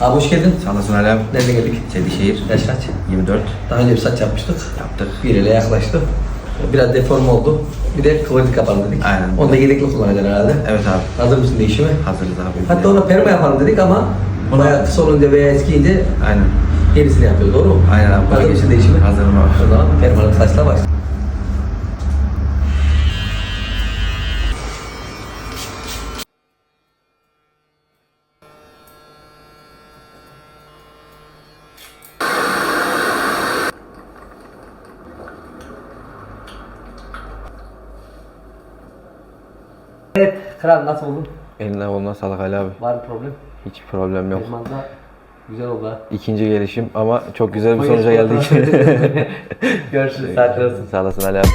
Abi hoş geldin. Sağ olasın Ali abi. Nereden geldik? Sedişehir. Yaş kaç? 24. Daha önce bir saç yapmıştık. Yaptık. Bir ile yaklaştı. Biraz deforme oldu. Bir de kıvırcık yapalım dedik. Aynen. Onu da yedekli kullanacaksın herhalde. Evet abi. Hazır mısın değişime? Hazırız abi. Hatta ona perma yapalım dedik ama bayağı kısa olunca veya eskiyince Aynen. yenisini yapıyor doğru mu? Aynen abi. Hazır mısın değişime? Hazırım abi. O zaman permalık saçla başla. Evet, kral nasıl oldun? Eline koluna sağlık Ali abi. Var mı problem? Hiç problem yok. Elman'da güzel oldu ha. İkinci gelişim ama çok güzel bir sonuca geldik. Görüşürüz. Saatler olsun. Sağ olasın Ali abi.